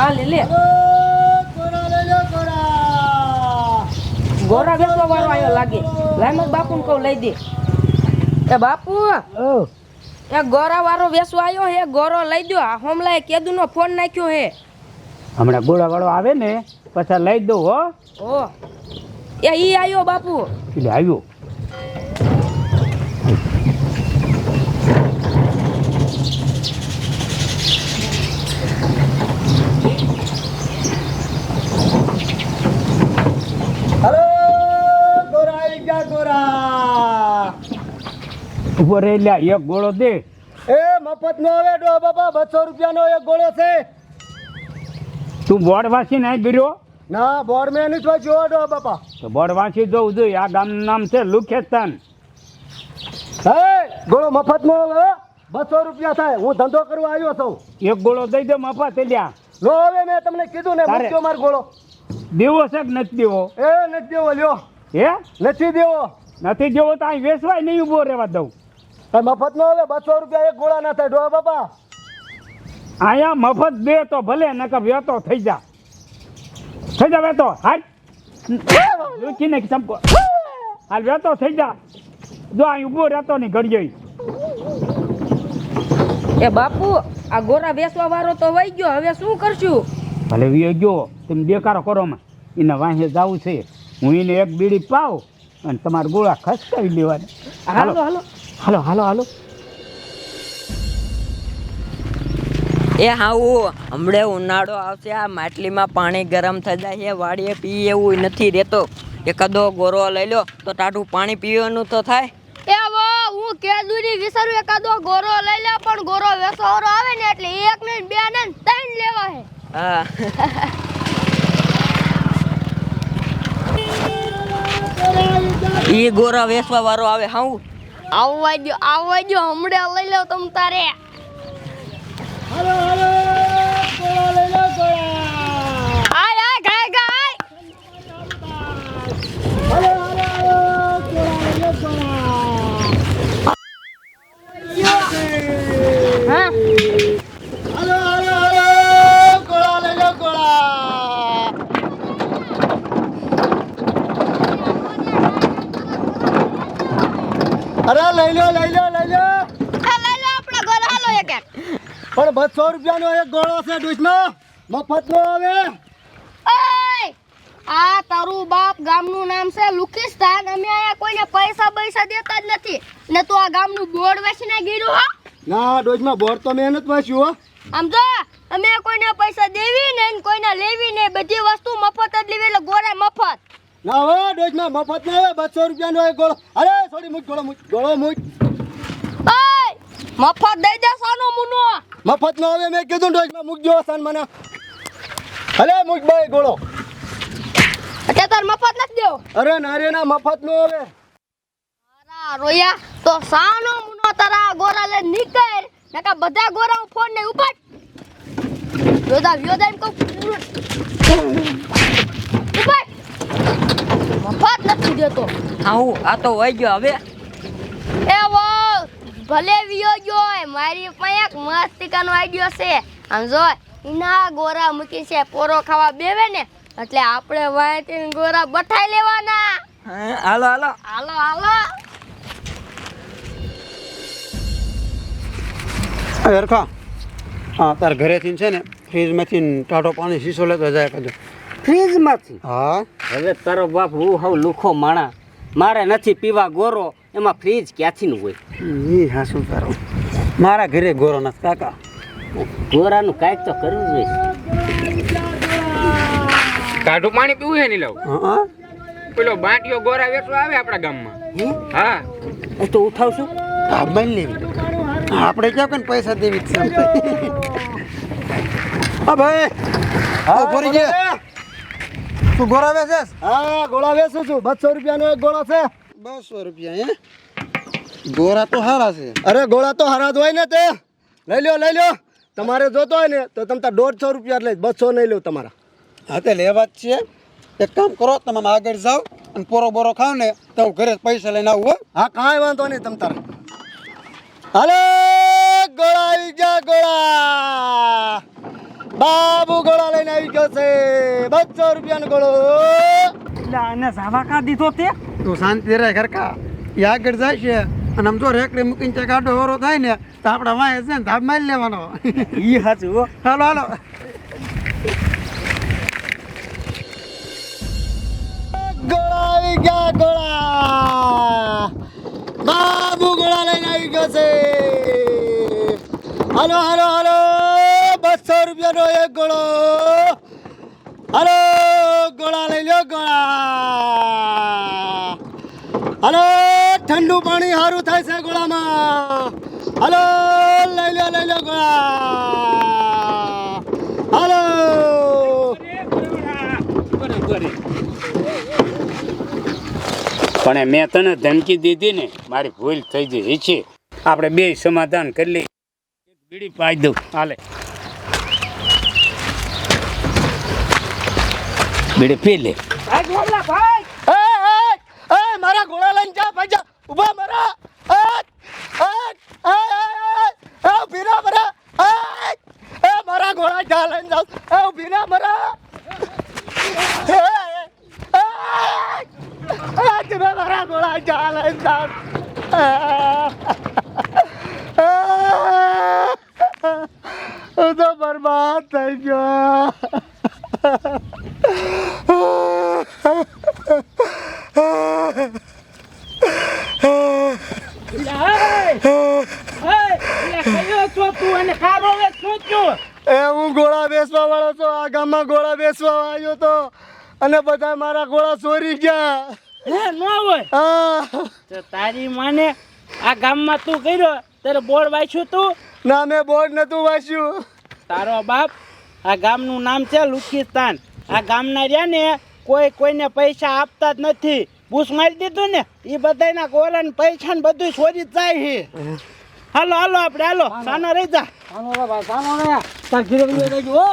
હા લે. લે ગોરા વેચવા વાળો આવ્યો લાગે. લાયમત બાપુને કહું લઈ દે. એ બાપુ એ ગોરા વાળો વેચવા આવ્યો હે ગોરો લઈ દો આ હોમલાએ કેદુનો ફોન નાખ્યો હે. હમણાં ગોળા વાળો આવે ને પછી લઈ દઉં હો. ઓ. એ ઈ આવ્યો બાપુ. એટલે આવ્યો હલો ગોરા આવી ગયા ગોરા ઊભો રે લ્યા એક ગોળો દે. એ મફત નો આવે ડો બાપા બસો રૂપિયાનો એક ગોળો છે. તું બોર્ડ વાંચી નાય બીરો ના બોર્ડ મેં નથી વાંચ્યો ડો બાપા. તો બોર્ડ વાંચી જવું જોઈએ આ ગામનું નામ છે લુખેસ્તાન હે ગોળો મફત નો આવે બસો રૂપિયા થાય હું ધંધો કરવા આવ્યો છું. એક ગોળો દઈ દે મફત લ્યા. લો હવે મેં તમને કીધું ને મૂક્યો મારો ગોળો. દેવો છે કે નથી દેવો? એ નથી દેવો લ્યો. હે? નથી દેવો. નથી દેવો તો અહીં વેચવાય નહીં ઊભો રહેવા દઉં. મફત નો હવે બસો રૂપિયા એક ગોળા ના થાય. ડો બાપા. અહીંયા મફત દે તો ભલે નકર વેતો થઈ જા. થઈ જા વેતો હાલ. લૂકીને ચંપો. હાલ વેતો થઈ જા. જો અહીં ઊભો રહેતો નહીં ઘડી એ બાપુ આ ગોરા બેસવા વાળો તો વહી ગયો. હવે શું કરશું? ભલે વી ગયો તમે બેકારો કરો માં એને વાંહે જવું છે. હું એને એક બીડી પાવ અને તમારા ગોળા ખસકાવી લેવાના. હાલો. હાલો. હાલો હાલો હાલો. એ હાઉ હમણે ઉનાળો આવશે આ માટલીમાં પાણી ગરમ થઈ જાય છે વાડીએ પી એવું નથી રહેતો. એકાદો ગોરો લઈ લો તો ટાઢું પાણી પીવાનું તો થાય. એ વો હું કેદુરી વિચારું એકાદો ગોરો લઈ લે પણ ગોરો વેસોરો આવે ને એટલે એક ને બે ને ત્રણ લેવા હે હા. ઈ ગોરા વેસવા વાળો આવે હાઉ. આવવા દો આવવા દો હમણાં લઈ લો તમ તારે આય આય ગાય ગાય હા અરે લઈ લો લઈ લો લઈ લો. લઈ લો આપણે ગોળો. હાલો એક એક. પણ બસો રૂપિયાનો એક ગોળો છે ડૂચમાં મફત નો આવે આ તારું બાપ ગામનું નામ છે લુકિસ્તાન અમે અહીંયા કોઈને પૈસા પૈસા દેતા જ નથી. ને તું આ ગામનું બોર્ડ વેચીને ગીરું હો? ના ડોજમાં બોર્ડ તો મહેનત વાંચ્યું હો. આમ જો અમે કોઈને પૈસા દેવી ને કોઈને લેવી ને બધી વસ્તુ મફત જ લેવી એટલે ગોરે મફત. ના હો ડોજમાં મફત ના આવે બસો રૂપિયાનો એક ગોળો. અરે સોરી મુજ ગોળો મુજ ગોળો મુજ મફત દઈ દે સાનો મુનો. મફત નો આવે મેં કીધું ડોજમાં મૂકજો સન મને. અરે મુજ ભાઈ ગોળો. એટલે તાર મફત નથી દેવો અરે નારે ના મફત નો આવે. તારા રોયા તો સાનો મુનો તારા ગોરા લે નીકળ. નકા બધા ગોરા ફોન ને ઉપાડ. યોદા યોદા એમ કહું. મફત નથી દેતો. હાઉ આ તો વહી ગયો હવે. એ વો ભલે વિયો ગયો હોય મારી પાસે એક મસ્તિકાનો આઈડિયો છે. આમ જો ઇના ગોરા મૂકી છે પોરો ખાવા બેવે ને એટલે આપણે વાંચીને ગોરા બઠાઈ લેવાના. હાલો હાલો. હાલો હાલો. હરખા હા તાર ઘરેથી છે ને ફ્રીજમાંથી ટાટો પાણી શીશો લેતો જાય કદો. ફ્રીજમાંથી. હા? હવે તારો બાપ હું હવ લુખો માણા મારે નથી પીવા ગોરો એમાં ફ્રીજ ક્યાંથી નું હોય? એ હા શું તારો મારા ઘરે ગોરો નથી કાકા. ગોરાનું કાંઈક તો કરવું જોઈએ. કાઢું પાણી પીવું છે નહીં લઉં હા? પેલો બાંટિયો ગોરા વેચવા આવે આપણા ગામમાં. હા? એ તો ઉઠાવશું. હા બન લેવી આપણે ક્યાં પણ પૈસા દેવી હા. ભાઈ. હા ફરી ગયા તું ગોરા વેચેસ હા ગોળા વેચું છું બસો રૂપિયાનો એક ગોળો છે બસો રૂપિયા હે? ગોરા તો હારા છે. અરે ગોળા તો હરાજ હોય ને તે. લઈ લ્યો લઈ લ્યો. તમારે જોતો હોય ને તો તમે દોઢસો રૂપિયા લઈ બસો નહીં લો તમારા. હા તે લેવા જ છે. એક કામ કરો તમે આગળ જાઓ અને પોરો બોરો ખાવ ને તો હું ઘરે પૈસા લઈને આવું હો. હા કાંઈ વાંધો નહીં તમ તારે. હાલો ગોળા આવી ગયા ગોળા. બાબુ ગોળા ગયો છે. બસો રૂપિયાનો ગોળો. એટલે આને જાવા કા દીધો તે? તું શાંતિ રહે ઘરકા. એ આગળ જાય છે અને આમ જો રેકડી મૂકીને ચેક આડો હોરો થાય ને તો આપણે વાંહે છે ને ધાબ મારી લેવાનો. ઈ હાચું હાલો હાલો. ગોળા આવી ગયા ગોળા. બાબુ ગોળા લઈને આવી ગયો છે. હાલો હાલો હાલો. બસો રૂપિયાનો એક ગોળો. હાલો, ગોળા લઈ લો ગોળા. હલો, ઠંડુ પાણી સારું થાય છે ગોળામાં. હલો, લઈ લો લઈ લો ગોળા. હલો. પણ મેં તને ધમકી દીધી ને, મારી ભૂલ થઈ ગઈ છે. આપણે બે સમાધાન કરી લઈએ. બીડી પાઈ દઉં. હાલે. બીડી પી લે મારા ઘોડા લઈને જા ભાઈ જા ઊભા મારા ભીરા મારા એ મારા ઘોડા જા લઈને જાવ એ ભીરા મારા તમે મારા ઘોડા જા લઈને જાવ હું તો બરબાદ થઈ ગયો એ હું ગોળા બેસવા વાળો છું. આ ગામમાં ઘોડા બેસવા આવ્યો તો. અને બધા મારા ગોળા ચોરી ગયા. હે ન હોય. તો તારી માને આ ગામમાં તું કર્યો તારે બોર્ડ વાંચ્યું તું? ના મેં બોર્ડ નતું વાંચ્યું. તારો બાપ આ ગામનું નામ છે લુખિસ્તાન. આ ગામના રહ્યા ને કોઈ કોઈને પૈસા આપતા જ નથી. બૂસ મારી દીધું ને એ બધાના કોરા ને પૈસા ને બધું છોડી જ જાય છે હાલો હાલો આપણે હાલો સાનો રહી જા. સાનો રે ભાઈ સાનો રે. તાર રહેજો હો.